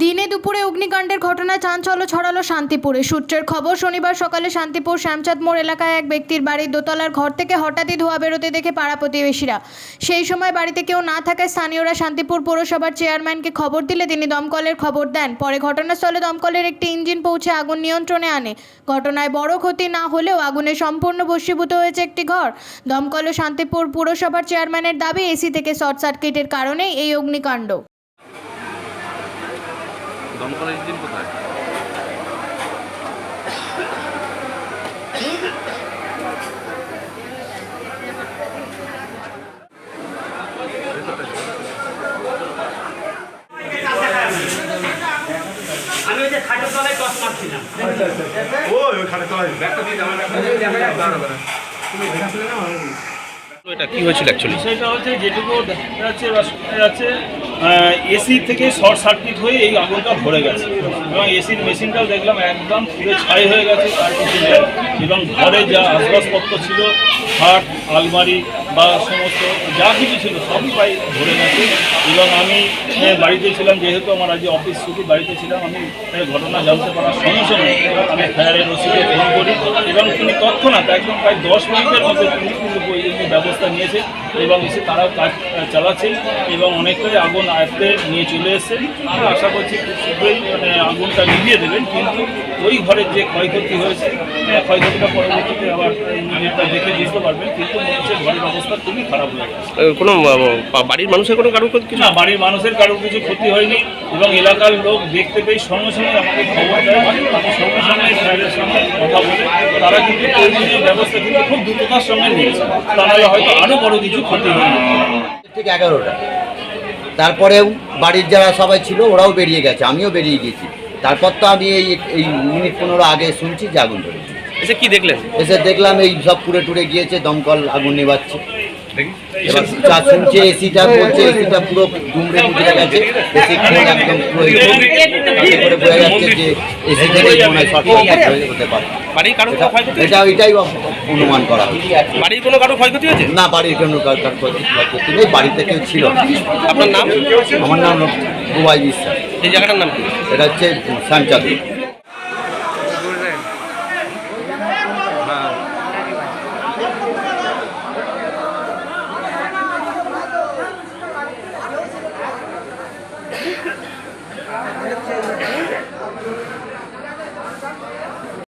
দিনে দুপুরে অগ্নিকাণ্ডের ঘটনা চাঞ্চল্য ছড়ালো শান্তিপুরে। সূত্রের খবর, শনিবার সকালে শান্তিপুর শ্যামচাঁদ মোড় এলাকায় এক ব্যক্তির বাড়ির দোতলার ঘর থেকে হঠাৎই ধোঁয়া বেরোতে দেখে পাড়া প্রতিবেশীরা। সেই সময় বাড়িতে কেউ না থাকায় স্থানীয়রা শান্তিপুর পৌরসভার চেয়ারম্যানকে খবর দিলে তিনি দমকলের খবর দেন। পরে ঘটনাস্থলে দমকলের একটি ইঞ্জিন পৌঁছে আগুন নিয়ন্ত্রণে আনে। ঘটনায় বড় ক্ষতি না হলেও আগুনে সম্পূর্ণ ভস্মীভূত হয়েছে একটি ঘর। দমকল ও শান্তিপুর পুরসভার চেয়ারম্যানের দাবি, এসি থেকে শর্ট সার্কিটের কারণেই এই অগ্নিকাণ্ড। দমকলের ইঞ্জিন কোথায়? আমি ওই যে খাটের তলায় টস মারছিলাম। এটা কি হয়েছিল অ্যাকচুয়ালি বিষয়টা হচ্ছে যেটুকু দেখা যাচ্ছে যাচ্ছে এসি থেকে শর্ট সার্কিট হয়ে এই আগুনটা ভরে গেছে। এবং এসির মেশিনটাও দেখলাম একদম পুরো ছাই হয়ে গেছে তার এবং ঘরে যা আসবাবপত্র ছিল, খাট, আলমারি বা সমস্ত যা কিছু ছিল সবই প্রায় ধরে গেছে এবং আমি বাড়িতে ছিলাম, যেহেতু আমার আজ অফিস ছুটি, বাড়িতে ছিলাম, আমি ঘটনা জানতে পারার সঙ্গে সঙ্গে আমি ফায়ারের ওসিকে ফোন করি। এবং তিনি তৎক্ষণাৎ একদম প্রায় দশ মিনিটের মধ্যে তিনি কিন্তু ব্যবস্থা নিয়েছে এবং এসে তারাও কাজ চালাচ্ছেন এবং অনেকটাই আগুন আয়ত্তে নিয়ে চলে এসেছেন আমরা আশা করছি খুব শীঘ্রই মানে আগুনটা নিভিয়ে দেবেন। কিন্তু ওই ঘরের যে ক্ষয়ক্ষতি হয়েছে ক্ষয়ক্ষতিটা পরবর্তীতে আবার ইঞ্জিনিয়ারটা দেখে বুঝতে পারবেন। কিন্তু মনে হচ্ছে ঘরের অবস্থা খুবই খারাপ হয়ে গেছে। কোনো বাড়ির মানুষের কোনো কারোর ক্ষতি না বাড়ির মানুষের কারোর কিছু ক্ষতি হয়নি এবং এলাকার লোক দেখতে পেয়ে সঙ্গে সঙ্গে আমাকে খবর দেয়। আমি সঙ্গে সঙ্গে স্যারের সঙ্গে কথা বলে। তারা কিন্তু প্রয়োজনীয় ব্যবস্থা কিন্তু খুব দ্রুততার সঙ্গে নিয়েছে। তা নাহলে হয়তো আরও বড় কিছু ক্ষতি হয়নি। ঠিক এগারোটা। তারপরেও বাড়ির যারা সবাই ছিল ওরাও বেরিয়ে গেছে। আমিও বেরিয়ে গেছি। তারপর তো আমি এই এই মিনিট পনেরো আগে শুনছি যে আগুন ধরেছে। এসে কি দেখলেন? এসে দেখলাম এই সব পুড়ে টুরে গিয়েছে দমকল আগুন নেবাচ্ছে এবার যা শুনছে এসিটা বলছে এসিটা পুরো দুমড়ে মুচড়ে গেছে এসি একদম পুরো করে বোঝা যাচ্ছে যে এসি থেকে মনে হয় হতে পারে। বাড়ির কারোর ক্ষয়ক্ষতি এটা এটাই অনুমান করা বাড়ির কোনো কারোর ক্ষয়ক্ষতি হয়েছে? না বাড়ির কোনো কার- কার নেই বাড়িতে কেউ ছিল আপনার নাম? আমার নাম বুবাই বিশ্বাস। এই জায়গাটার নাম কি? এটা হচ্ছে শ্যামচাঁদ Obrigada.